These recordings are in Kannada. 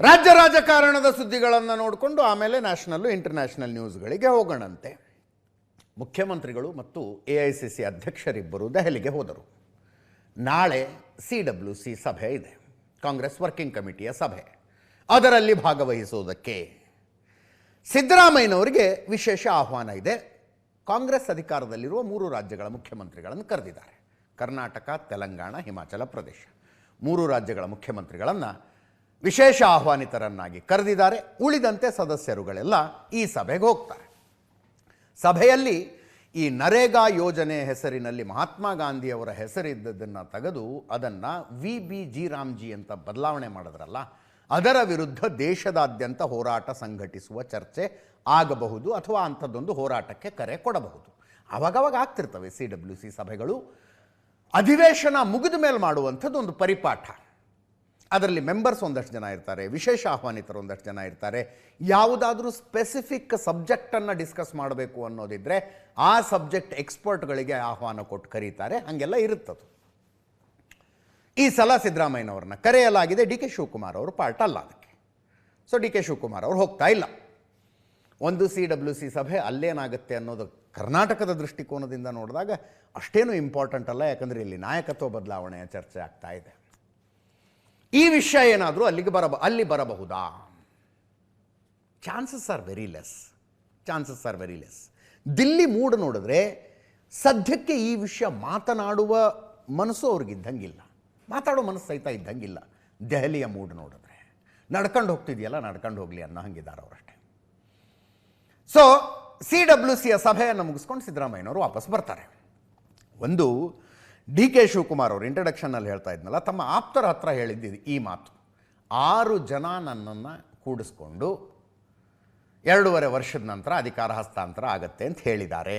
ರಾಜ್ಯ ರಾಜಕಾರಣದ ಸುದ್ದಿಗಳನ್ನು ನೋಡಿಕೊಂಡು ಆಮೇಲೆ ನ್ಯಾಷನಲ್ಲು ಇಂಟರ್ನ್ಯಾಷನಲ್ ನ್ಯೂಸ್ಗಳಿಗೆ ಹೋಗೋಣಂತೆ. ಮುಖ್ಯಮಂತ್ರಿಗಳು ಮತ್ತು ಎ ಐ ಸಿ ಸಿ ಅಧ್ಯಕ್ಷರಿಬ್ಬರು ದೆಹಲಿಗೆ ಹೋದರು. ನಾಳೆ ಸಿ ಡಬ್ಲ್ಯೂ ಸಿ ಸಭೆ ಇದೆ. ಕಾಂಗ್ರೆಸ್ ವರ್ಕಿಂಗ್ ಕಮಿಟಿಯ ಸಭೆ. ಅದರಲ್ಲಿ ಭಾಗವಹಿಸುವುದಕ್ಕೆ ಸಿದ್ದರಾಮಯ್ಯನವರಿಗೆ ವಿಶೇಷ ಆಹ್ವಾನ ಇದೆ. ಕಾಂಗ್ರೆಸ್ ಅಧಿಕಾರದಲ್ಲಿರುವ ಮೂರು ರಾಜ್ಯಗಳ ಮುಖ್ಯಮಂತ್ರಿಗಳನ್ನು ಕರೆದಿದ್ದಾರೆ. ಕರ್ನಾಟಕ, ತೆಲಂಗಾಣ, ಹಿಮಾಚಲ ಪ್ರದೇಶ. ಮೂರು ರಾಜ್ಯಗಳ ಮುಖ್ಯಮಂತ್ರಿಗಳನ್ನು ವಿಶೇಷ ಆಹ್ವಾನಿತರನ್ನಾಗಿ ಕರೆದಿದ್ದಾರೆ. ಉಳಿದಂತೆ ಸದಸ್ಯರುಗಳೆಲ್ಲ ಈ ಸಭೆಗೆ ಹೋಗ್ತಾರೆ. ಸಭೆಯಲ್ಲಿ ಈ ನರೇಗಾ ಯೋಜನೆ ಹೆಸರಿನಲ್ಲಿ ಮಹಾತ್ಮ ಗಾಂಧಿಯವರ ಹೆಸರಿದ್ದದನ್ನು ತೆಗೆದು ಅದನ್ನು ವಿ ಬಿ ಜಿ ರಾಮ್ಜಿ ಅಂತ ಬದಲಾವಣೆ ಮಾಡಿದ್ರಲ್ಲ, ಅದರ ವಿರುದ್ಧ ದೇಶದಾದ್ಯಂತ ಹೋರಾಟ ಸಂಘಟಿಸುವ ಚರ್ಚೆ ಆಗಬಹುದು ಅಥವಾ ಅಂಥದ್ದೊಂದು ಹೋರಾಟಕ್ಕೆ ಕರೆ ಕೊಡಬಹುದು. ಅವಾಗವಾಗ ಆಗ್ತಿರ್ತವೆ ಸಿ ಡಬ್ಲ್ಯೂ ಸಿ ಸಭೆಗಳು. ಅಧಿವೇಶನ ಮುಗಿದ ಮೇಲೆ ಮಾಡುವಂಥದ್ದು ಒಂದು ಪರಿಪಾಠ. ಅದರಲ್ಲಿ ಮೆಂಬರ್ಸ್ ಒಂದಷ್ಟು ಜನ ಇರ್ತಾರೆ, ವಿಶೇಷ ಆಹ್ವಾನಿತರು ಒಂದಷ್ಟು ಜನ ಇರ್ತಾರೆ. ಯಾವುದಾದ್ರೂ ಸ್ಪೆಸಿಫಿಕ್ ಸಬ್ಜೆಕ್ಟನ್ನು ಡಿಸ್ಕಸ್ ಮಾಡಬೇಕು ಅನ್ನೋದಿದ್ದರೆ ಆ ಸಬ್ಜೆಕ್ಟ್ ಎಕ್ಸ್ಪರ್ಟ್ಗಳಿಗೆ ಆಹ್ವಾನ ಕೊಟ್ಟು ಕರೀತಾರೆ. ಹಾಗೆಲ್ಲ ಇರುತ್ತದು. ಈ ಸಲ ಸಿದ್ದರಾಮಯ್ಯನವ್ರನ್ನ ಕರೆಯಲಾಗಿದೆ ಡಿ ಕೆ ಶಿವಕುಮಾರ್ ಅವರು ಪಾರ್ಟ್ ಅಲ್ಲ ಅದಕ್ಕೆ. ಸೊ ಡಿ ಕೆ ಶಿವಕುಮಾರ್ ಅವರು ಹೋಗ್ತಾ ಇಲ್ಲ. ಒಂದು ಸಿ ಡಬ್ಲ್ಯೂ ಸಿ ಸಭೆ ಅಲ್ಲೇನಾಗುತ್ತೆ ಅನ್ನೋದು ಕರ್ನಾಟಕದ ದೃಷ್ಟಿಕೋನದಿಂದ ನೋಡಿದಾಗ ಅಷ್ಟೇನು ಇಂಪಾರ್ಟೆಂಟ್ ಅಲ್ಲ, ಯಾಕಂದರೆ ಇಲ್ಲಿ ನಾಯಕತ್ವ ಬದಲಾವಣೆಯ ಚರ್ಚೆ ಆಗ್ತಾ ಇದೆ. ಈ ವಿಷಯ ಏನಾದರೂ ಅಲ್ಲಿಗೆ ಬರಬ, ಅಲ್ಲಿ ಬರಬಹುದಾ? Chances are very less. Chances are very less. Delhi mood ನೋಡಿದ್ರೆ ಸದ್ಯಕ್ಕೆ ಈ ವಿಷಯ ಮಾತನಾಡುವ ಮನಸ್ಸು ಅವ್ರಿಗಿದ್ದಂಗಿಲ್ಲ. ಮಾತಾಡೋ ಮನಸ್ಸು ಸಹಿತ ಇದ್ದಂಗಿಲ್ಲ. ದೆಹಲಿಯ ಮೂಡ್ ನೋಡಿದ್ರೆ. ನಡ್ಕೊಂಡು ಹೋಗ್ತಿದೆಯಲ್ಲ, ನಡ್ಕೊಂಡು ಹೋಗಲಿ ಅನ್ನೋ ಹಂಗಿದ್ದಾರೆ ಅವರಷ್ಟೇ ಸೊ ಸಿ ಡಬ್ಲ್ಯೂ ಸಿಯ ಸಭೆಯನ್ನು ಮುಗಿಸ್ಕೊಂಡು ಸಿದ್ದರಾಮಯ್ಯನವರು ವಾಪಸ್ ಬರ್ತಾರೆ. ಒಂದು ಡಿ ಕೆ ಶಿವಕುಮಾರ್ ಅವರು ಇಂಟ್ರಡಕ್ಷನಲ್ಲಿ ಹೇಳ್ತಾ ಇದ್ನಲ್ಲ, ತಮ್ಮ ಆಪ್ತರ ಹತ್ರ ಹೇಳಿದ್ದಿದ್ದು ಈ ಮಾತು. ಆರು ಜನ ನನ್ನನ್ನು ಕೂಡಿಸ್ಕೊಂಡು ಎರಡೂವರೆ ವರ್ಷದ ನಂತರ ಅಧಿಕಾರ ಹಸ್ತಾಂತರ ಆಗತ್ತೆ ಅಂತ ಹೇಳಿದ್ದಾರೆ.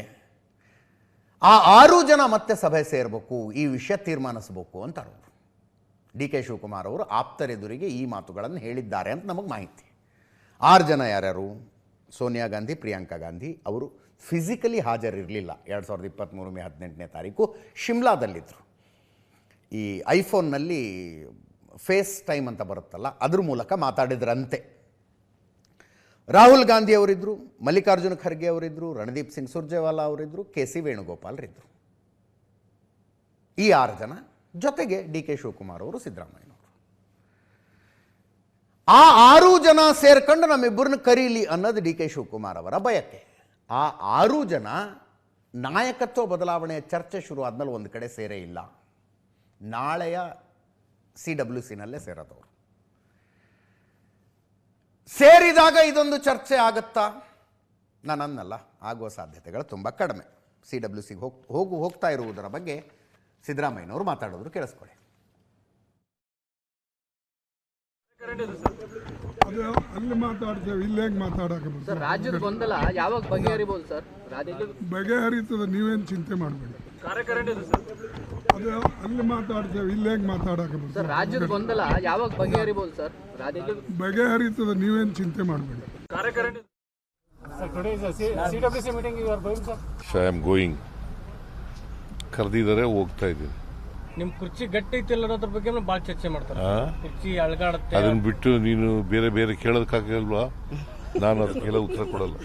ಆ ಆರು ಜನ ಮತ್ತೆ ಸಭೆ ಸೇರಬೇಕು, ಈ ವಿಷಯ ತೀರ್ಮಾನಿಸಬೇಕು ಅಂತಾರೆ ಅವರು. ಡಿ ಕೆ ಶಿವಕುಮಾರ್ ಅವರು ಆಪ್ತರೆದುರಿಗೆ ಈ ಮಾತುಗಳನ್ನು ಹೇಳಿದ್ದಾರೆ ಅಂತ ನಮಗೆ ಮಾಹಿತಿ. ಆರು ಜನ ಯಾರ್ಯಾರು? ಸೋನಿಯಾ ಗಾಂಧಿ, ಪ್ರಿಯಾಂಕಾ ಗಾಂಧಿ, ಅವರು ಫಿಸಿಕಲಿ ಹಾಜರಿರಲಿಲ್ಲ. ಎರಡು ಸಾವಿರದ ಇಪ್ಪತ್ತ್ಮೂರು ಮೇ ಹದಿನೆಂಟನೇ ತಾರೀಕು ಶಿಮ್ಲಾದಲ್ಲಿದ್ದರು ಈ ಐಫೋನ್ನಲ್ಲಿ ಫೇಸ್ ಟೈಮ್ ಅಂತ ಬರುತ್ತಲ್ಲ, ಅದ್ರ ಮೂಲಕ ಮಾತಾಡಿದ್ರಂತೆ. ರಾಹುಲ್ ಗಾಂಧಿ ಅವರಿದ್ದರು ಮಲ್ಲಿಕಾರ್ಜುನ ಖರ್ಗೆ ಅವರಿದ್ದರು ರಣದೀಪ್ ಸಿಂಗ್ ಸುರ್ಜೇವಾಲಾ ಅವರಿದ್ದರು ಕೆ ಸಿ ವೇಣುಗೋಪಾಲ್ರಿದ್ದರು ಈ ಆರು ಜನ ಜೊತೆಗೆ ಡಿ ಕೆ ಶಿವಕುಮಾರ್ ಅವರು ಸಿದ್ದರಾಮಯ್ಯನವರು. ಆ ಆರು ಜನ ಸೇರ್ಕೊಂಡು ನಮ್ಮಿಬ್ಬರನ್ನ ಕರೀಲಿ ಅನ್ನೋದು ಡಿ ಕೆ ಶಿವಕುಮಾರ್ ಅವರ ಬಯಕೆ. ಆ ಆರು ಜನ ನಾಯಕತ್ವ ಬದಲಾವಣೆಯ ಚರ್ಚೆ ಶುರು ಆದ್ಮೇಲೆ ಒಂದು ಕಡೆ ಸೇರೇ ಇಲ್ಲ. ನಾಳೆಯ ಸಿ ಡಬ್ಲ್ಯೂ ಸಿನಲ್ಲೇ ಸೇರೋದವರು. ಸೇರಿದಾಗ ಇದೊಂದು ಚರ್ಚೆ ಆಗುತ್ತಾ? ನಾನು ಅನ್ನಲ್ಲ ಆಗುವ ಸಾಧ್ಯತೆಗಳು ತುಂಬ ಕಡಿಮೆ. ಸಿ ಡಬ್ಲ್ಯೂ ಸಿಗೆ ಹೋಗ್, ಹೋಗು, ಹೋಗ್ತಾ ಇರುವುದರ ಬಗ್ಗೆ ಸಿದ್ದರಾಮಯ್ಯನವರು ಮಾತಾಡೋದ್ರು ಕೇಳಿಸ್ಕೊಳ್ಳಿ. ಅದು ಅಲ್ಲಿ ಮಾತಾಡ್ತೇವೆ ಇಲ್ಲಿ ಹೇಗೆ ಮಾತಾಡಕ್ಕೆ ರಾಜ್ಯದ ಗೊಂದಲ ಯಾವಾಗ ಬಗೆಹರಿಬಹುದು ಸರ್? ಬಗೆಹರಿತದೆ ನೀವೇನು ಚಿಂತೆ ಮಾಡಬೇಡಿ. ಅದು ಅಲ್ಲಿ ಮಾತಾಡ್ತೇವೆ ಇಲ್ಲಿ ಹೇಗೆ ಮಾತಾಡಕ್ಕೆ? ಸರ್ ರಾಜ್ಯದ ಗೊಂದಲ ಯಾವಾಗ ಬಗೆಹರಿಬಹುದು ಸರ್? ಬಗೆಹರಿತದೆ ನೀವೇನು ಚಿಂತೆ ಮಾಡಬೇಡಿ. ಐ ಆಮ್ ಗೋಯಿಂಗ್ ಕರೆದಿದ್ದಾರೆ ಹೋಗ್ತಾ ಇದ್ದೀನಿ. ನಿಮ್ ಕುರ್ಚಿ ಗಟ್ಟಿ ಐತಿ ಅನ್ನೋದ್ರ ಬಗ್ಗೆ ಭಾಳ ಚರ್ಚೆ ಮಾಡ್ತಾರೆ. ಆ? ಕುರ್ಚಿ ಅಳಗಾಡುತ್ತೆ. ಅದನ್ನ ಬಿಟ್ಟು ನೀನು ಬೇರೆ ಬೇರೆ ಕೇಳೋದಕ್ಕಾಗಲ್ವಾ ನಾನು ಅದಕ್ಕೆಲ್ಲ ಉತ್ತರ ಕೊಡಲ್ಲ.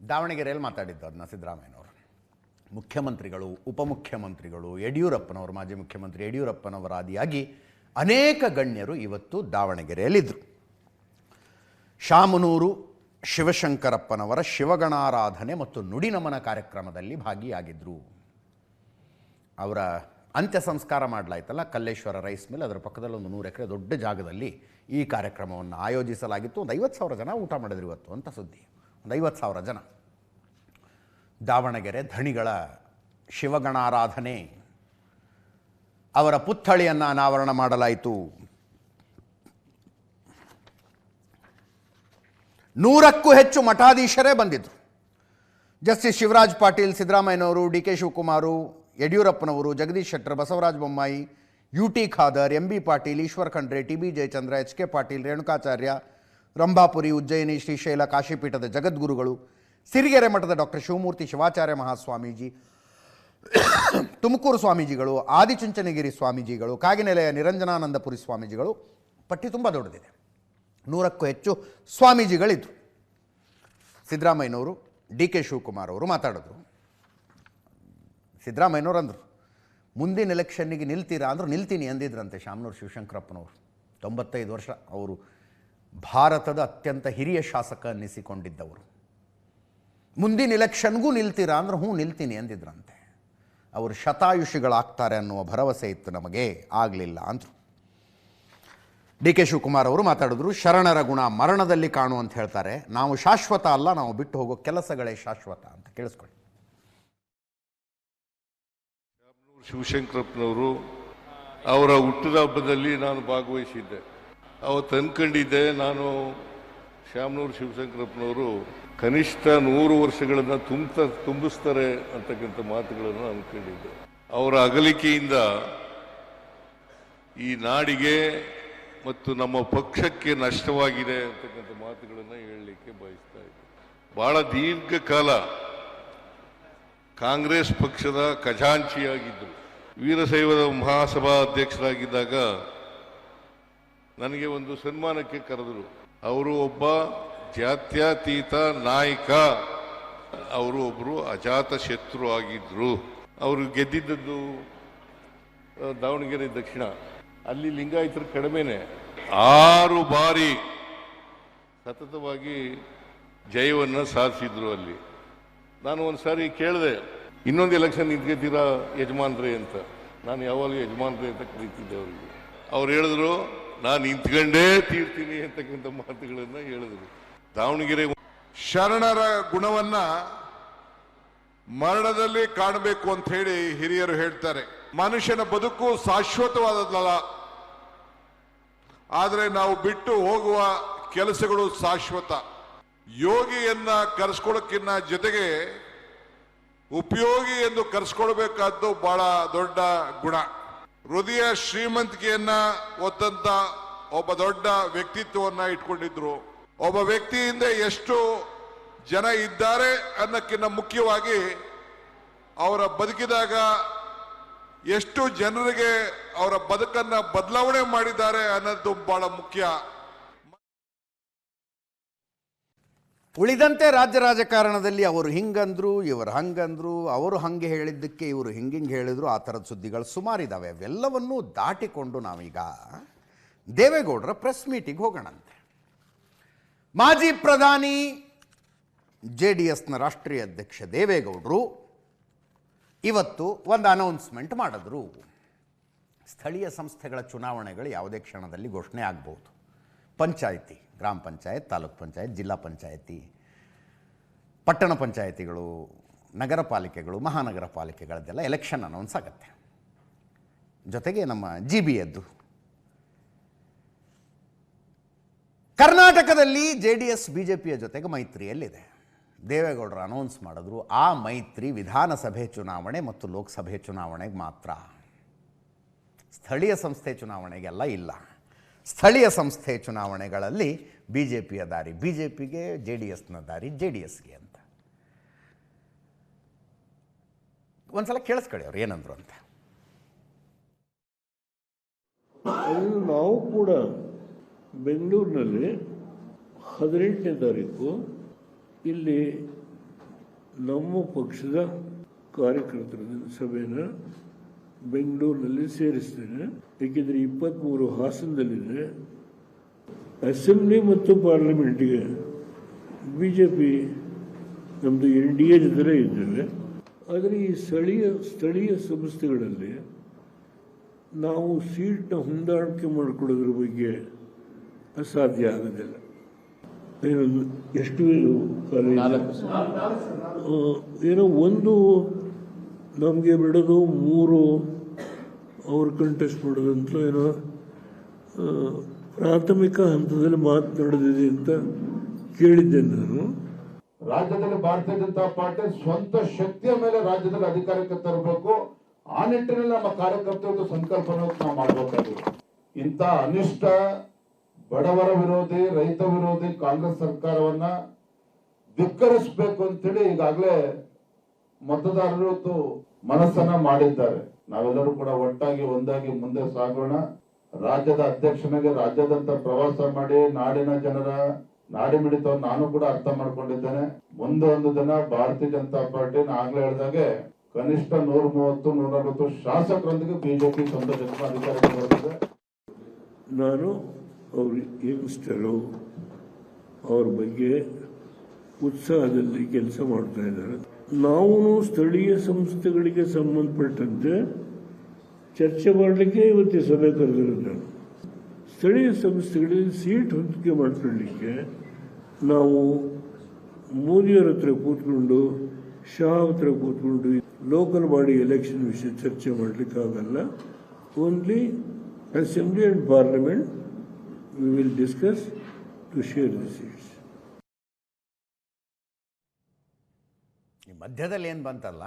ದಾವಣಗೆರೆಯಲ್ಲಿ ಮಾತಾಡಿದ್ದು ಅದನ್ನ ಸಿದ್ದರಾಮಯ್ಯನವರು ಮುಖ್ಯಮಂತ್ರಿಗಳು ಉಪಮುಖ್ಯಮಂತ್ರಿಗಳು ಯಡಿಯೂರಪ್ಪನವರು ಮಾಜಿ ಮುಖ್ಯಮಂತ್ರಿ ಯಡಿಯೂರಪ್ಪನವರ ಆದಿಯಾಗಿ ಅನೇಕ ಗಣ್ಯರು ಇವತ್ತು ದಾವಣಗೆರೆಯಲ್ಲಿದ್ದರು ಶಾಮನೂರು ಶಿವಶಂಕರಪ್ಪನವರ ಶಿವಗಣಾರಾಧನೆ ಮತ್ತು ನುಡಿನಮನ ಕಾರ್ಯಕ್ರಮದಲ್ಲಿ ಭಾಗಿಯಾಗಿದ್ದರು ಅವರ ಅಂತ್ಯ ಸಂಸ್ಕಾರ ಮಾಡಲಾಯ್ತಲ್ಲ, ಕಲ್ಲೇಶ್ವರ ರೈಸ್ ಮೇಲೆ, ಅದರ ಪಕ್ಕದಲ್ಲಿ ಒಂದು ನೂರು ಎಕರೆ ದೊಡ್ಡ ಜಾಗದಲ್ಲಿ ಈ ಕಾರ್ಯಕ್ರಮವನ್ನು ಆಯೋಜಿಸಲಾಗಿತ್ತು. ಒಂದು ಐವತ್ತು ಸಾವಿರ ಜನ ಊಟ ಮಾಡಿದ್ರು ಇವತ್ತು ಅಂತ ಸುದ್ದಿ. ಒಂದು ಐವತ್ತು ಸಾವಿರ ಜನ. ದಾವಣಗೆರೆ ಧಣಿಗಳ ಶಿವಗಣಾರಾಧನೆ. ಅವರ ಪುತ್ಥಳಿಯನ್ನು ಅನಾವರಣ ಮಾಡಲಾಯಿತು. ನೂರಕ್ಕೂ ಹೆಚ್ಚು ಮಠಾಧೀಶರೇ ಬಂದಿದ್ದರು ಜಸ್ಟಿಸ್ ಶಿವರಾಜ್ ಪಾಟೀಲ್, ಸಿದ್ದರಾಮಯ್ಯನವರು, ಡಿ ಕೆ ಶಿವಕುಮಾರು, ಯಡಿಯೂರಪ್ಪನವರು, Jagadish Shettar, Basavaraj Bommai, U T Khader, M B Patil, Eshwar Khandre, T B Jayachandra, H K Patil, Renukacharya, Rambhapuri, Ujjaini, Srisaila, ಕಾಶಿಪೀಠದ ಜಗದ್ಗುರುಗಳು, ಸಿರಿಗೆರೆ ಮಠದ ಡಾಕ್ಟರ್ ಶಿವಮೂರ್ತಿ ಶಿವಾಚಾರ್ಯ ಮಹಾಸ್ವಾಮೀಜಿ, ತುಮಕೂರು ಸ್ವಾಮೀಜಿಗಳು, ಆದಿಚುಂಚನಗಿರಿ ಸ್ವಾಮೀಜಿಗಳು, ಕಾಗಿನೆಲೆಯ ನಿರಂಜನಾನಂದಪುರಿ ಸ್ವಾಮೀಜಿಗಳು, ಪಟ್ಟಿ ತುಂಬ ದೊಡ್ಡದಿದೆ. ನೂರಕ್ಕೂ ಹೆಚ್ಚು ಸ್ವಾಮೀಜಿಗಳಿದ್ದರು ಸಿದ್ದರಾಮಯ್ಯನವರು, ಡಿ ಕೆ ಶಿವಕುಮಾರ್ ಅವರು ಮಾತಾಡಿದ್ರು. ಸಿದ್ದರಾಮಯ್ಯನವ್ರು ಅಂದರು, ಮುಂದಿನ ಎಲೆಕ್ಷನ್ನಿಗೆ ನಿಲ್ತೀರಾ? ಅಂದರು, ನಿಲ್ತೀನಿ ಅಂದಿದ್ರಂತೆ ಶಾಮನೂರು ಶಿವಶಂಕರಪ್ಪನವರು. ತೊಂಬತ್ತೈದು ವರ್ಷ ಅವರು ಭಾರತದ ಅತ್ಯಂತ ಹಿರಿಯ ಶಾಸಕ ಅನ್ನಿಸಿಕೊಂಡಿದ್ದವರು. ಮುಂದಿನ ಎಲೆಕ್ಷನ್ಗೂ ನಿಲ್ತೀರಾ? ಅಂದ್ರೆ, ಹ್ಞೂ, ನಿಲ್ತೀನಿ ಅಂದಿದ್ರಂತೆ. ಅವರು ಶತಾಯುಷಿಗಳಾಗ್ತಾರೆ ಅನ್ನುವ ಭರವಸೆ ಇತ್ತು ನಮಗೆ, ಆಗಲಿಲ್ಲ ಅಂದರು. ಡಿ ಕೆ ಶಿವಕುಮಾರ್ ಅವರು ಮಾತಾಡಿದ್ರು, ಶರಣರ ಗುಣ ಮರಣದಲ್ಲಿ ಕಾಣು ಅಂತ ಹೇಳ್ತಾರೆ. ನಾವು ಶಾಶ್ವತ ಅಲ್ಲ, ನಾವು ಬಿಟ್ಟು ಹೋಗೋ ಕೆಲಸಗಳೇ ಶಾಶ್ವತ ಅಂತ ಕೇಳಿಸ್ಕೊಳ್ಳಿ. ಶಿವಶಂಕರಪ್ಪನವರು ಅವರ ಹುಟ್ಟಿದ ಹಬ್ಬದಲ್ಲಿ ನಾನು ಭಾಗವಹಿಸಿದ್ದೆ. ಅವತ್ತು ಅನ್ಕೊಂಡಿದ್ದೆ, ನಾನು ಶ್ಯಾಮನೂರು ಶಿವಶಂಕರಪ್ಪನವರು ಕನಿಷ್ಠ ನೂರು ವರ್ಷಗಳನ್ನು ತುಂಬ ತುಂಬಿಸ್ತಾರೆ ಅಂತಕ್ಕಂಥ ಮಾತುಗಳನ್ನು ಅನ್ಕೊಂಡಿದ್ದೆ ಅವರ ಅಗಲಿಕೆಯಿಂದ ಈ ನಾಡಿಗೆ ಮತ್ತು ನಮ್ಮ ಪಕ್ಷಕ್ಕೆ ನಷ್ಟವಾಗಿದೆ ಅಂತಕ್ಕಂಥ ಮಾತುಗಳನ್ನು ಹೇಳಲಿಕ್ಕೆ ಬಯಸ್ತಾ ಇದ್ದೆ. ಬಹಳ ದೀರ್ಘಕಾಲ ಕಾಂಗ್ರೆಸ್ ಪಕ್ಷದ ಖಜಾಂಚಿಯಾಗಿದ್ದರು ವೀರಶೈವದ ಮಹಾಸಭಾ ಅಧ್ಯಕ್ಷರಾಗಿದ್ದಾಗ ನನಗೆ ಒಂದು ಸನ್ಮಾನಕ್ಕೆ ಕರೆದರು. ಅವರು ಒಬ್ಬ ಜಾತ್ಯತೀತ ನಾಯಕ, ಅವರು ಒಬ್ಬರು ಅಜಾತ ಶತ್ರು ಆಗಿದ್ದರು ಅವರು ಗೆದ್ದಿದ್ದದ್ದು, ದಾವಣಗೆರೆ ದಕ್ಷಿಣ. ಅಲ್ಲಿ ಲಿಂಗಾಯತರು ಕಡಿಮೆನೆ. ಆರು ಬಾರಿ ಸತತವಾಗಿ ಜಯವನ್ನು ಸಾಧಿಸಿದ್ರು ಅಲ್ಲಿ. ನಾನು ಒಂದು ಸಾರಿ ಕೇಳಿದೆ, ಇನ್ನೊಂದು ಎಲೆಕ್ಷನ್ ನಿಂತ್ಕೊತೀರಾ ಯಜಮಾನ್ರೆ ಅಂತ. ನಾನು ಯಾವಾಗಲೂ ಯಜಮಾನ್ರೆ ಅಂತ ಕರೀತಿದ್ದೆ ಅವರಿಗೆ. ಅವ್ರು ಹೇಳಿದ್ರು, ನಾನು ನಿಂತ್ಕೊಂಡೇ ತೀರ್ತೀನಿ ಅಂತಕ್ಕಂಥ ಮಾತುಗಳನ್ನ ಹೇಳಿದ್ರು. ದಾವಣಗೆರೆ ಶರಣರ ಗುಣವನ್ನ ಮರಣದಲ್ಲಿ ಕಾಣಬೇಕು ಅಂತ ಹೇಳಿ ಹಿರಿಯರು ಹೇಳ್ತಾರೆ. ಮನುಷ್ಯನ ಬದುಕು ಶಾಶ್ವತವಾದದ್ದಲ್ಲ. ಆದರೆ ನಾವು ಬಿಟ್ಟು ಹೋಗುವ ಕೆಲಸಗಳು ಶಾಶ್ವತ. ಯೋಗಿಯನ್ನ ಕರೆಸ್ಕೊಳ್ಳೋಕ್ಕಿನ್ನ ಜೊತೆಗೆ ಉಪಯೋಗಿ ಎಂದು ಕರೆಸ್ಕೊಳ್ಬೇಕಾದ್ದು ಬಹಳ ದೊಡ್ಡ ಗುಣ. ಹೃದಯ ಶ್ರೀಮಂತಿಕೆಯನ್ನ ಒತ್ತಂತ ಒಬ್ಬ ದೊಡ್ಡ ವ್ಯಕ್ತಿತ್ವವನ್ನ ಇಟ್ಕೊಂಡಿದ್ರು. ಒಬ್ಬ ವ್ಯಕ್ತಿಯಿಂದ ಎಷ್ಟು ಜನ ಇದ್ದಾರೆ ಅನ್ನಕ್ಕಿಂತ ಮುಖ್ಯವಾಗಿ ಅವರ ಬದುಕಿದಾಗ ಎಷ್ಟು ಜನರಿಗೆ ಅವರ ಬದುಕನ್ನ ಬದಲಾವಣೆ ಮಾಡಿದ್ದಾರೆ ಅನ್ನೋದು ಬಹಳ ಮುಖ್ಯ. ಉಳಿದಂತೆ ರಾಜ್ಯ ರಾಜಕಾರಣದಲ್ಲಿ ಅವರು ಹಿಂಗಂದ್ರು, ಇವರು ಹಂಗಂದ್ರು, ಅವರು ಹಂಗೆ ಹೇಳಿದ್ದಕ್ಕೆ ಇವರು ಹಿಂಗೆ ಹೇಳಿದ್ರು, ಆ ಥರದ ಸುದ್ದಿಗಳು ಸುಮಾರಿದ್ದಾವೆ ಅವೆಲ್ಲವನ್ನೂ ದಾಟಿಕೊಂಡು ನಾವೀಗ ದೇವೇಗೌಡರ ಪ್ರೆಸ್ ಮೀಟಿಗೆ ಹೋಗೋಣಂತೆ. ಮಾಜಿ ಪ್ರಧಾನಿ ಜೆ ಡಿ ಎಸ್ನ ರಾಷ್ಟ್ರೀಯ ಅಧ್ಯಕ್ಷ ದೇವೇಗೌಡರು ಇವತ್ತು ಒಂದು ಅನೌನ್ಸ್ಮೆಂಟ್ ಮಾಡಿದ್ರು. ಸ್ಥಳೀಯ ಸಂಸ್ಥೆಗಳ ಚುನಾವಣೆಗಳು ಯಾವುದೇ ಕ್ಷಣದಲ್ಲಿ ಘೋಷಣೆ ಆಗ್ಬೋದು ಪಂಚಾಯಿತಿ, ಗ್ರಾಮ ಪಂಚಾಯತ್, ತಾಲೂಕ್ ಪಂಚಾಯತ್, ಜಿಲ್ಲಾ ಪಂಚಾಯತಿ, ಪಟ್ಟಣ ಪಂಚಾಯತಿಗಳು, ನಗರ ಪಾಲಿಕೆಗಳು, ಮಹಾನಗರ ಪಾಲಿಕೆಗಳದ್ದೆಲ್ಲ ಎಲೆಕ್ಷನ್ ಅನೌನ್ಸ್ ಆಗುತ್ತೆ. ಜೊತೆಗೆ ನಮ್ಮ ಜಿ ಬಿ ಎದ್ದು. ಕರ್ನಾಟಕದಲ್ಲಿ J D S, B J ಪಿಯ ಜೊತೆಗೆ ಮೈತ್ರಿಯಲ್ಲಿದೆ. ದೇವೇಗೌಡರು ಅನೌನ್ಸ್ ಮಾಡಿದ್ರು, ಆ ಮೈತ್ರಿ ವಿಧಾನಸಭೆ ಚುನಾವಣೆ ಮತ್ತು ಲೋಕಸಭೆ ಚುನಾವಣೆಗೆ ಮಾತ್ರ. ಸ್ಥಳೀಯ ಸಂಸ್ಥೆ ಚುನಾವಣೆಗೆಲ್ಲ ಇಲ್ಲ. ಸ್ಥಳೀಯ ಸಂಸ್ಥೆ ಚುನಾವಣೆಗಳಲ್ಲಿ ಬಿ ಜೆ ಪಿಯ ದಾರಿ ಬಿ ಜೆ ಪಿಗೆ ಜೆ ಡಿ ಎಸ್ನ ದಾರಿ ಜೆ ಡಿ ಎಸ್ಗೆ ಅಂತ. ಒಂದ್ಸಲ ಕೇಳಿಸ್ಕೊಳ್ಳಿ ಅವ್ರು ಏನಂದ್ರು ಅಂತ. ನಾವು ಕೂಡ ಬೆಂಗಳೂರಿನಲ್ಲಿ ಹದಿನೆಂಟನೇ ತಾರೀಕು ಇಲ್ಲಿ ನಮ್ಮ ಪಕ್ಷದ ಕಾರ್ಯಕರ್ತರ ಸಭೆನ ಬೆಂಗಳೂರಿನಲ್ಲಿ ಸೇರಿಸ್ತೇನೆ. ಏಕೆಂದರೆ ಇಪ್ಪತ್ತ್ಮೂರು ಹಾಸನದಲ್ಲಿದೆ ಅಸೆಂಬ್ಲಿ ಮತ್ತು ಪಾರ್ಲಿಮೆಂಟಿಗೆ ಬಿ ಜೆ ಪಿ ನಮ್ಮದು ಎನ್ ಡಿ ಎ ಜೊತೆ ಇದ್ದೇವೆ. ಆದರೆ ಈ ಸ್ಥಳೀಯ ಸ್ಥಳೀಯ ಸಂಸ್ಥೆಗಳಲ್ಲಿ ನಾವು ಸೀಟ್ನ ಹೊಂದಾಣಿಕೆ ಮಾಡಿಕೊಡೋದ್ರ ಬಗ್ಗೆ ಅಸಾಧ್ಯ ಆಗೋದಿಲ್ಲ. ಎಷ್ಟು ಏನೋ ಒಂದು ನಮಗೆ ಬಿಡೋದು ಮೂರು ಅವ್ರು ಕಂಟೆಸ್ಟ್ ಮಾಡೋದು ಅಂತ ಏನೋ ಪ್ರಾಥಮಿಕ ಹಂತದಲ್ಲಿ ಮಾತನಾಡಿದೆ ಅಂತ ಕೇಳಿದ್ದೆ ನಾನು. ರಾಜ್ಯದಲ್ಲಿ ಭಾರತೀಯ ಜನತಾ ಪಾರ್ಟಿ ಸ್ವಂತ ಶಕ್ತಿಯ ಮೇಲೆ ರಾಜ್ಯದಲ್ಲಿ ಅಧಿಕಾರಕ್ಕೆ ತರಬೇಕು. ಆ ನಿಟ್ಟಿನಲ್ಲಿ ನಮ್ಮ ಕಾರ್ಯಕರ್ತರದ್ದು ಸಂಕಲ್ಪನ ನಾವು ಮಾಡಬೇಕಾಗಿದೆ. ಇಂಥ ಅನಿಷ್ಟ ಬಡವರ ವಿರೋಧಿ, ರೈತ ವಿರೋಧಿ, ಕಾಂಗ್ರೆಸ್ ಸರ್ಕಾರವನ್ನ ಧಿಕ್ಕರಿಸಬೇಕು ಅಂತೇಳಿ ಈಗಾಗಲೇ ಮತದಾರರು ಮನಸ್ಸನ್ನ ಮಾಡಿದ್ದಾರೆ. ನಾವೆಲ್ಲರೂ ಕೂಡ ಒಟ್ಟಾಗಿ, ಒಂದಾಗಿ ಮುಂದೆ ಸಾಗೋಣ. ರಾಜ್ಯದ ಅಧ್ಯಕ್ಷನಿಗೆ ರಾಜ್ಯದಂತ ಪ್ರವಾಸ ಮಾಡಿ, ನಾಡಿನ ಜನರ ನಾಡಿ ಮಿಡಿತವನ್ನು ನಾನು ಕೂಡ ಅರ್ಥ ಮಾಡ್ಕೊಂಡಿದ್ದೇನೆ. ಮುಂದೆ ಒಂದು ದಿನ ಭಾರತೀಯ ಜನತಾ ಪಾರ್ಟಿ ಆಗ್ಲೇ ಹೇಳಿದಾಗೆ ಕನಿಷ್ಠ ನೂರ ಮೂವತ್ತು ನೂರ ಅರವತ್ತು ಶಾಸಕರೊಂದಿಗೆ ಬಿಜೆಪಿ ಸಂತೋಷ ಅಧಿಕಾರಕ್ಕೆ ಬರ್ತದೆ. ನಾನು ಅವ್ರ ಯಂಗ್ಸ್ಟರು ಅವ್ರ ಬಗ್ಗೆ ಉತ್ಸಾಹದಲ್ಲಿ ಕೆಲಸ ಮಾಡ್ತಾ ಇದ್ದಾರೆ. ನಾವು ಸ್ಥಳೀಯ ಸಂಸ್ಥೆಗಳಿಗೆ ಸಂಬಂಧಪಟ್ಟಂತೆ ಚರ್ಚೆ ಮಾಡಲಿಕ್ಕೆ ಇವತ್ತು ಸಭೆ ಕರೆದಿರೋದು ನಾನು. ಸ್ಥಳೀಯ ಸಂಸ್ಥೆಗಳಲ್ಲಿ ಸೀಟ್ ಹೊಂದಿಕೆ ಮಾಡಿಕೊಳ್ಳಲಿಕ್ಕೆ ನಾವು ಮೋದಿಯವರ ಹತ್ರ ಕೂತ್ಕೊಂಡು ಶಾ ಹತ್ರ ಕೂತ್ಕೊಂಡು ಲೋಕಲ್ ಬಾಡಿ ಎಲೆಕ್ಷನ್ ವಿಷಯ ಚರ್ಚೆ ಮಾಡಲಿಕ್ಕಾಗಲ್ಲ. Only assembly and parliament we will discuss to share the seeds. ಈ ಮಧ್ಯದಲ್ಲಿ ಏನು ಬಂತಲ್ಲ,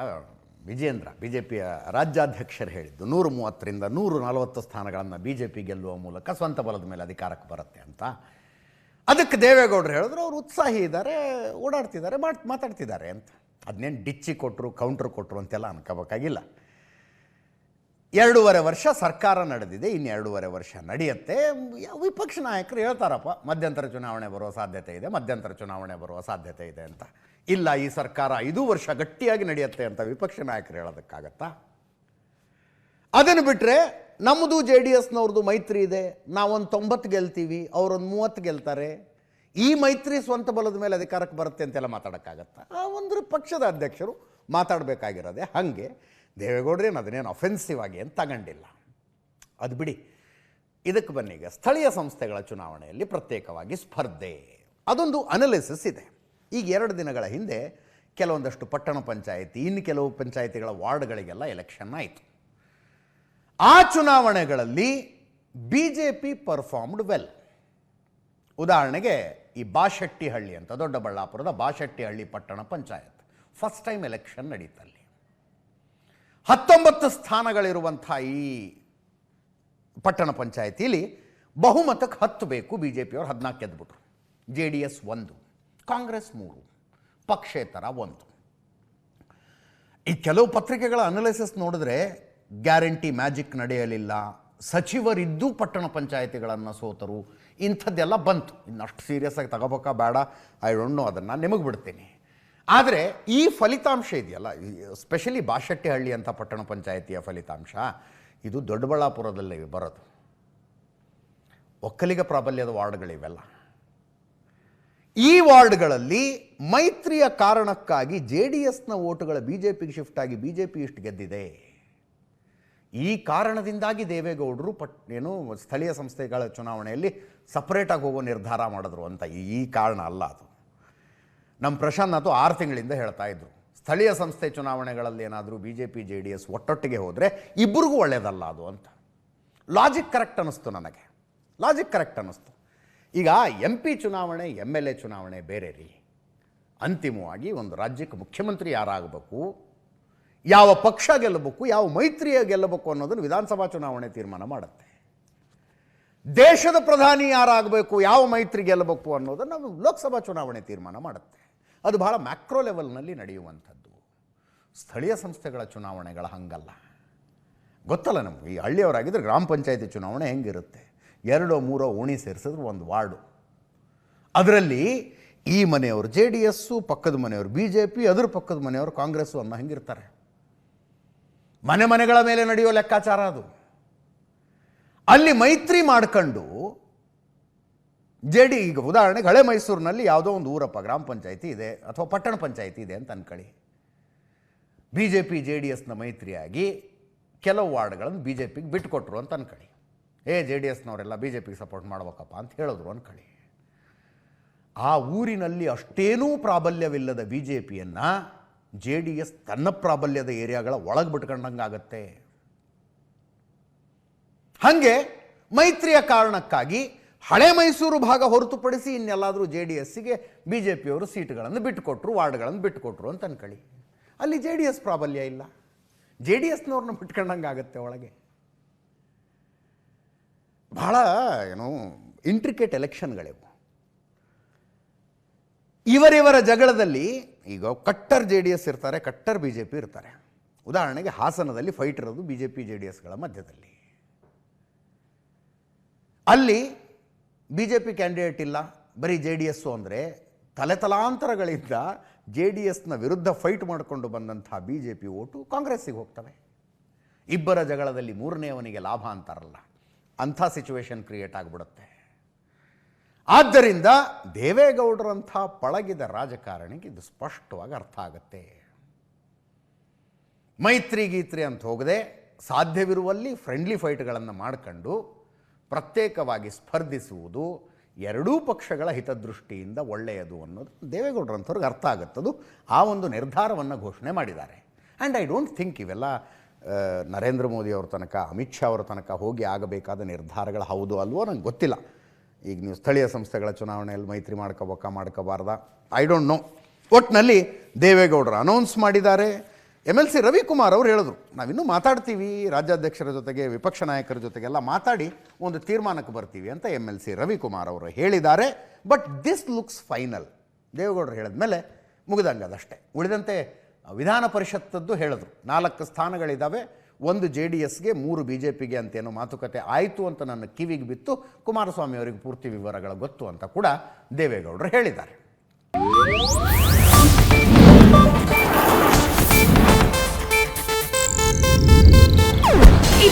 ವಿಜೇಂದ್ರ ಬಿ ಜೆ ಪಿಯ ರಾಜ್ಯಾಧ್ಯಕ್ಷರು ಹೇಳಿದ್ದು, ನೂರು ಮೂವತ್ತರಿಂದ ನೂರು ನಲವತ್ತು ಸ್ಥಾನಗಳನ್ನು ಬಿ ಜೆ ಪಿ ಗೆಲ್ಲುವ ಮೂಲಕ ಸ್ವಂತ ಬಲದ ಮೇಲೆ ಅಧಿಕಾರಕ್ಕೆ ಬರುತ್ತೆ ಅಂತ. ಅದಕ್ಕೆ ದೇವೇಗೌಡರು ಹೇಳಿದ್ರು, ಅವರು ಉತ್ಸಾಹಿ ಇದ್ದಾರೆ, ಓಡಾಡ್ತಿದ್ದಾರೆ, ಮಾಡ್ ಮಾತಾಡ್ತಿದ್ದಾರೆ ಅಂತ. ಅದನ್ನೇನು ಡಿಚ್ಚಿ ಕೊಟ್ಟರು ಕೌಂಟ್ರ್ ಕೊಟ್ಟರು ಅಂತೆಲ್ಲ ಅನ್ಕೋಬೇಕಾಗಿಲ್ಲ. ಎರಡೂವರೆ ವರ್ಷ ಸರ್ಕಾರ ನಡೆದಿದೆ, ಇನ್ನು ಎರಡೂವರೆ ವರ್ಷ ನಡೆಯುತ್ತೆ. ವಿಪಕ್ಷ ನಾಯಕರು ಹೇಳ್ತಾರಪ್ಪ, ಮಧ್ಯಂತರ ಚುನಾವಣೆ ಬರುವ ಸಾಧ್ಯತೆ ಇದೆ, ಮಧ್ಯಂತರ ಚುನಾವಣೆ ಬರುವ ಸಾಧ್ಯತೆ ಇದೆ ಅಂತ. ಇಲ್ಲ, ಈ ಸರ್ಕಾರ ಐದು ವರ್ಷ ಗಟ್ಟಿಯಾಗಿ ನಡೆಯುತ್ತೆ ಅಂತ ವಿಪಕ್ಷ ನಾಯಕರು ಹೇಳೋದಕ್ಕಾಗತ್ತಾ? ಅದನ್ನು ಬಿಟ್ಟರೆ ನಮ್ಮದು ಜೆ ಡಿ ಎಸ್ನವ್ರದ್ದು ಮೈತ್ರಿ ಇದೆ. ನಾವೊಂದು ತೊಂಬತ್ತು ಗೆಲ್ತೀವಿ, ಅವರೊಂದು ಮೂವತ್ತು ಗೆಲ್ತಾರೆ. ಈ ಮೈತ್ರಿ ಸ್ವಂತ ಬಲದ ಮೇಲೆ ಅಧಿಕಾರಕ್ಕೆ ಬರುತ್ತೆ ಅಂತೆಲ್ಲ ಮಾತಾಡೋಕ್ಕಾಗತ್ತಾ? ಆ ಒಂದು ಪಕ್ಷದ ಅಧ್ಯಕ್ಷರು ಮಾತಾಡಬೇಕಾಗಿರೋದೆ ಹಾಗೆ. ದೇವೇಗೌಡರೇನು ಅದನ್ನೇನು ಅಫೆನ್ಸಿವ್ ಆಗಿ ಅಂತ ತಗೊಂಡಿಲ್ಲ. ಅದು ಬಿಡಿ. ಇದಕ್ಕೆ ಬನ್ನೀಗ ಸ್ಥಳೀಯ ಸಂಸ್ಥೆಗಳ ಚುನಾವಣೆಯಲ್ಲಿ ಪ್ರತ್ಯೇಕವಾಗಿ ಸ್ಪರ್ಧೆ. ಅದೊಂದು ಅನಲಿಸಿಸ್ ಇದೆ. ಈಗ ಎರಡು ದಿನಗಳ ಹಿಂದೆ ಕೆಲವೊಂದಷ್ಟು ಪಟ್ಟಣ ಪಂಚಾಯಿತಿ ಇನ್ನು ಕೆಲವು ಪಂಚಾಯಿತಿಗಳ ವಾರ್ಡ್ಗಳಿಗೆಲ್ಲ ಎಲೆಕ್ಷನ್ ಆಯಿತು. ಆ ಚುನಾವಣೆಗಳಲ್ಲಿ B J P performed well ಉದಾಹರಣೆಗೆ ಈ ಬಾಶೆಟ್ಟಿಹಳ್ಳಿ ಅಂತ ದೊಡ್ಡಬಳ್ಳಾಪುರದ ಬಾಶೆಟ್ಟಿಹಳ್ಳಿ ಪಟ್ಟಣ ಪಂಚಾಯತ್. ಫಸ್ಟ್ ಟೈಮ್ ಎಲೆಕ್ಷನ್ ನಡೀತಲ್ಲಿ. ಹತ್ತೊಂಬತ್ತು ಸ್ಥಾನಗಳಿರುವಂಥ ಈ ಪಟ್ಟಣ ಪಂಚಾಯತಿಲಿ ಬಹುಮತಕ್ಕೆ ಹತ್ತು ಬೇಕು ಬಿ ಜೆ ಪಿಯವರು ಹದಿನಾಲ್ಕು ಗೆದ್ಬಿಟ್ರು. ಜೆ ಡಿ ಎಸ್ ಒಂದು, ಕಾಂಗ್ರೆಸ್ ಮೂರು, ಪಕ್ಷೇತರ ಒಂದು. ಈ ಕೆಲವು ಪತ್ರಿಕೆಗಳ ಅನಲಿಸಿಸ್ ನೋಡಿದ್ರೆ ಗ್ಯಾರಂಟಿ ಮ್ಯಾಜಿಕ್ ನಡೆಯಲಿಲ್ಲ. ಸಚಿವರಿದ್ದು ಪಟ್ಟಣ ಪಂಚಾಯಿತಿಗಳನ್ನು ಸೋತರು. ಇಂಥದ್ದೆಲ್ಲ ಬಂತು. ಇನ್ನಷ್ಟು ಸೀರಿಯಸ್ ಆಗಿ ತಗೋಬೇಕಾ ಬೇಡ. ಐ ಡೋಂಟ್ ನೋ ಅದನ್ನು ನಿಮಗೆ ಬಿಡ್ತೀನಿ. ಆದರೆ ಈ ಫಲಿತಾಂಶ ಇದೆಯಲ್ಲ ಸ್ಪೆಷಲಿ ಬಾಶೆಟ್ಟಿಹಳ್ಳಿ ಅಂತ ಪಟ್ಟಣ ಪಂಚಾಯತಿಯ ಫಲಿತಾಂಶ, ಇದು ದೊಡ್ಡಬಳ್ಳಾಪುರದಲ್ಲಿ ಬರೋದು. ಒಕ್ಕಲಿಗ ಪ್ರಾಬಲ್ಯದ ವಾರ್ಡ್ಗಳಿವೆಲ್ಲ. ಈ ವಾರ್ಡ್ಗಳಲ್ಲಿ ಮೈತ್ರಿಯ ಕಾರಣಕ್ಕಾಗಿ ಜೆ ಡಿ ಎಸ್ನ ಓಟುಗಳ ಬಿ ಜೆ ಪಿಗೆ ಶಿಫ್ಟ್ ಆಗಿ ಬಿ ಜೆ ಪಿ ಇಷ್ಟು ಗೆದ್ದಿದೆ. ಈ ಕಾರಣದಿಂದಾಗಿ ದೇವೇಗೌಡರು ಪಟ್, ಏನು ಸ್ಥಳೀಯ ಸಂಸ್ಥೆಗಳ ಚುನಾವಣೆಯಲ್ಲಿ ಸಪ್ರೇಟಾಗಿ ಹೋಗೋ ನಿರ್ಧಾರ ಮಾಡಿದ್ರು ಅಂತ ಈ ಕಾರಣ ಅಲ್ಲ ಅದು. ನಮ್ಮ ಪ್ರಶಾಂತ್ ಅದು ಆರು ತಿಂಗಳಿಂದ ಹೇಳ್ತಾ ಇದ್ರು. ಸ್ಥಳೀಯ ಸಂಸ್ಥೆ ಚುನಾವಣೆಗಳಲ್ಲಿ ಏನಾದರೂ B J P J D S ಒಟ್ಟೊಟ್ಟಿಗೆ ಹೋದರೆ ಇಬ್ಬರಿಗೂ ಒಳ್ಳೆಯದಲ್ಲ ಅದು ಅಂತ. ಲಾಜಿಕ್ ಕರೆಕ್ಟ್ ಅನ್ನಿಸ್ತು ನನಗೆ. ಲಾಜಿಕ್ ಕರೆಕ್ಟ್ ಅನ್ನಿಸ್ತು. ಈಗ ಎಂ ಪಿ ಚುನಾವಣೆ ಎಂ ಎಲ್ ಎ ಚುನಾವಣೆ ಬೇರೆ ರೀ. ಅಂತಿಮವಾಗಿ ಒಂದು ರಾಜ್ಯಕ್ಕೆ ಮುಖ್ಯಮಂತ್ರಿ ಯಾರಾಗಬೇಕು, ಯಾವ ಪಕ್ಷ ಗೆಲ್ಲಬೇಕು, ಯಾವ ಮೈತ್ರಿಯ ಗೆಲ್ಲಬೇಕು ಅನ್ನೋದನ್ನು ವಿಧಾನಸಭಾ ಚುನಾವಣೆ ತೀರ್ಮಾನ ಮಾಡುತ್ತೆ. ದೇಶದ ಪ್ರಧಾನಿ ಯಾರಾಗಬೇಕು, ಯಾವ ಮೈತ್ರಿ ಗೆಲ್ಲಬೇಕು ಅನ್ನೋದನ್ನು ಲೋಕಸಭಾ ಚುನಾವಣೆ ತೀರ್ಮಾನ ಮಾಡುತ್ತೆ. ಅದು ಬಹಳ ಮ್ಯಾಕ್ರೋ ಲೆವೆಲ್ನಲ್ಲಿ ನಡೆಯುವಂಥದ್ದು. ಸ್ಥಳೀಯ ಸಂಸ್ಥೆಗಳ ಚುನಾವಣೆಗಳ ಹಂಗಲ್ಲ. ಗೊತ್ತಲ್ಲ ನಮಗೆ, ಈ ಹಳ್ಳಿಯವರಾಗಿದ್ದರೆ ಗ್ರಾಮ ಪಂಚಾಯತಿ ಚುನಾವಣೆ ಹೆಂಗಿರುತ್ತೆ? ಎರಡೋ, ಮೂರೋ ಓಣಿ ಸೇರಿಸಿದ್ರು ಒಂದು ವಾರ್ಡು. ಅದರಲ್ಲಿ ಈ ಮನೆಯವರು ಜೆ ಡಿ ಎಸ್ಸು, ಪಕ್ಕದ ಮನೆಯವರು ಬಿ ಜೆ ಪಿ, ಅದ್ರ ಪಕ್ಕದ ಮನೆಯವರು ಕಾಂಗ್ರೆಸ್ಸು ಅನ್ನೋ ಹೆಂಗಿರ್ತಾರೆ. ಮನೆ ಮನೆಗಳ ಮೇಲೆ ನಡೆಯೋ ಲೆಕ್ಕಾಚಾರ ಅದು. ಅಲ್ಲಿ ಮೈತ್ರಿ ಮಾಡ್ಕೊಂಡು ಜೆ ಡಿ ಈಗ ಉದಾಹರಣೆಗೆ ಹಳೆ ಮೈಸೂರಿನಲ್ಲಿ ಯಾವುದೋ ಒಂದು ಊರಪ್ಪ, ಗ್ರಾಮ ಪಂಚಾಯಿತಿ ಇದೆ ಅಥವಾ ಪಟ್ಟಣ ಪಂಚಾಯಿತಿ ಇದೆ ಅಂತ ಅನ್ಕೊಳ್ಳಿ. B J P J D ಎಸ್ನ ಮೈತ್ರಿಯಾಗಿ ಕೆಲವು ವಾರ್ಡ್ಗಳನ್ನು ಬಿ ಜೆ ಪಿಗೆ ಬಿಟ್ಟುಕೊಟ್ರು ಅಂತ ಅನ್ಕೊಳ್ಳಿ. ಏ ಜೆ ಡಿ ಎಸ್ನವರೆಲ್ಲ ಬಿ ಜೆ ಪಿಗೆ ಸಪೋರ್ಟ್ ಮಾಡ್ಬೇಕಪ್ಪ ಅಂತ ಹೇಳಿದ್ರು ಅನ್ಕೊಳ್ಳಿ. ಆ ಊರಿನಲ್ಲಿ ಅಷ್ಟೇನೂ ಪ್ರಾಬಲ್ಯವಿಲ್ಲದ ಬಿ ಜೆ ಪಿಯನ್ನು ಜೆ ಡಿ ಎಸ್ ತನ್ನ ಪ್ರಾಬಲ್ಯದ ಏರಿಯಾಗಳ ಒಳಗೆ ಬಿಟ್ಕೊಂಡಂಗಾಗತ್ತೆ ಹಾಗೆ ಮೈತ್ರಿಯ ಕಾರಣಕ್ಕಾಗಿ ಹಳೆ ಮೈಸೂರು ಭಾಗ ಹೊರತುಪಡಿಸಿ ಇನ್ನೆಲ್ಲಾದರೂ ಜೆ ಡಿ ಎಸ್ಸಿಗೆ ಬಿ ಜೆ ಪಿಯವರು ಸೀಟ್ಗಳನ್ನು ಬಿಟ್ಟುಕೊಟ್ರು, ವಾರ್ಡ್ಗಳನ್ನು ಬಿಟ್ಟುಕೊಟ್ರು ಅಂತ ಅನ್ಕೊಳ್ಳಿ. ಅಲ್ಲಿ ಜೆ ಡಿ ಎಸ್ ಪ್ರಾಬಲ್ಯ ಇಲ್ಲ. ಜೆ ಡಿ ಎಸ್ನವ್ರನ್ನ ಬಿಟ್ಕೊಂಡಂಗೆ ಆಗುತ್ತೆ ಒಳಗೆ. ಬಹಳ, ಏನು ಇಂಟ್ರಿಕೇಟ್ ಎಲೆಕ್ಷನ್ಗಳಿವು ಇವರಿವರ ಜಗಳದಲ್ಲಿ ಈಗ ಕಟ್ಟರ್ ಜೆ ಡಿ ಎಸ್ ಇರ್ತಾರೆ, ಕಟ್ಟರ್ ಬಿ ಜೆ ಪಿ ಇರ್ತಾರೆ. ಉದಾಹರಣೆಗೆ ಹಾಸನದಲ್ಲಿ ಫೈಟ್ ಇರೋದು B J P, J D ಎಸ್ಗಳ ಮಧ್ಯದಲ್ಲಿ. ಅಲ್ಲಿ ಬಿ ಜೆ ಪಿ ಕ್ಯಾಂಡಿಡೇಟ್ ಇಲ್ಲ. ಬರೀ ಜೆ ಡಿ ಎಸ್ಸು ಅಂದರೆ ತಲೆತಲಾಂತರಗಳಿಂದ ಜೆ ಡಿ ಎಸ್ನ ವಿರುದ್ಧ ಫೈಟ್ ಮಾಡಿಕೊಂಡು ಬಂದಂಥ ಬಿ ಜೆ ಪಿ ಓಟು ಕಾಂಗ್ರೆಸ್ಸಿಗೆ ಹೋಗ್ತವೆ. ಇಬ್ಬರ ಜಗಳದಲ್ಲಿ ಮೂರನೆಯವನಿಗೆ ಲಾಭ ಅಂತಾರಲ್ಲ, ಅಂಥ ಸಿಚುವೇಶನ್ ಕ್ರಿಯೇಟ್ ಆಗಿಬಿಡುತ್ತೆ. ಆದ್ದರಿಂದ ದೇವೇಗೌಡರಂಥ ಪಳಗಿದ ರಾಜಕಾರಣಿಗೆ ಇದು ಸ್ಪಷ್ಟವಾಗಿ ಅರ್ಥ ಆಗುತ್ತೆ. ಮೈತ್ರಿ ಗೀತ್ರಿ ಅಂತ ಹೋಗದೆ ಸಾಧ್ಯವಿರುವಲ್ಲಿ ಫ್ರೆಂಡ್ಲಿ ಫೈಟ್ಗಳನ್ನು ಮಾಡ್ಕೊಂಡು ಪ್ರತ್ಯೇಕವಾಗಿ ಸ್ಪರ್ಧಿಸುವುದು ಎರಡೂ ಪಕ್ಷಗಳ ಹಿತದೃಷ್ಟಿಯಿಂದ ಒಳ್ಳೆಯದು ಅನ್ನೋದು ದೇವೇಗೌಡರಂಥವ್ರಿಗೆ ಅರ್ಥ ಆಗುತ್ತದು ಆ ಒಂದು ನಿರ್ಧಾರವನ್ನು ಘೋಷಣೆ ಮಾಡಿದ್ದಾರೆ. ಆ್ಯಂಡ್ ಐ ಡೋಂಟ್ ಥಿಂಕ್ ಇವೆಲ್ಲ ನರೇಂದ್ರ ಮೋದಿ ಅವ್ರ ತನಕ, ಅಮಿತ್ ಶಾ ಅವರ ತನಕ ಹೋಗಿ ಆಗಬೇಕಾದ ನಿರ್ಧಾರಗಳು ಹೌದು ಅಲ್ವೋ ನಂಗೆ ಗೊತ್ತಿಲ್ಲ. ಈಗ ನೀವು ಸ್ಥಳೀಯ ಸಂಸ್ಥೆಗಳ ಚುನಾವಣೆಯಲ್ಲಿ ಮೈತ್ರಿ ಮಾಡ್ಕೋಬೇಕಾ ಮಾಡ್ಕೋಬಾರ್ದ. ಐ ಡೋಂಟ್ ನೋ ಒಟ್ಟಿನಲ್ಲಿ ದೇವೇಗೌಡರು ಅನೌನ್ಸ್ ಮಾಡಿದ್ದಾರೆ. ಎಂ ಎಲ್ ಸಿ ರವಿಕುಮಾರ್ ಅವರು ಹೇಳಿದ್ರು, ನಾವಿನ್ನೂ ಮಾತಾಡ್ತೀವಿ, ರಾಜ್ಯಾಧ್ಯಕ್ಷರ ಜೊತೆಗೆ, ವಿಪಕ್ಷ ನಾಯಕರ ಜೊತೆಗೆಲ್ಲ ಮಾತಾಡಿ ಒಂದು ತೀರ್ಮಾನಕ್ಕೆ ಬರ್ತೀವಿ ಅಂತ ಎಂ ಎಲ್ ಸಿ ರವಿಕುಮಾರ್ ಅವರು ಹೇಳಿದ್ದಾರೆ. ಬಟ್ ದಿಸ್ ಲುಕ್ಸ್ ಫೈನಲ್ ದೇವೇಗೌಡರು ಹೇಳಿದ್ಮೇಲೆ ಮುಗಿದಂಗದಷ್ಟೇ. ಉಳಿದಂತೆ ವಿಧಾನ ಪರಿಷತ್ತದ್ದು ಹೇಳಿದ್ರು. ನಾಲ್ಕು ಸ್ಥಾನಗಳಿದ್ದಾವೆ ಒಂದು ಜೆ ಡಿ ಎಸ್ಗೆ, ಮೂರು ಬಿ ಜೆ ಪಿಗೆ ಅಂತೇನೋ ಮಾತುಕತೆ ಆಯಿತು ಅಂತ ನನ್ನ ಕಿವಿಗೆ ಬಿತ್ತು. ಕುಮಾರಸ್ವಾಮಿ ಅವರಿಗೆ ಪೂರ್ತಿ ವಿವರಗಳು ಗೊತ್ತು ಅಂತ ಕೂಡ ದೇವೇಗೌಡರು ಹೇಳಿದ್ದಾರೆ.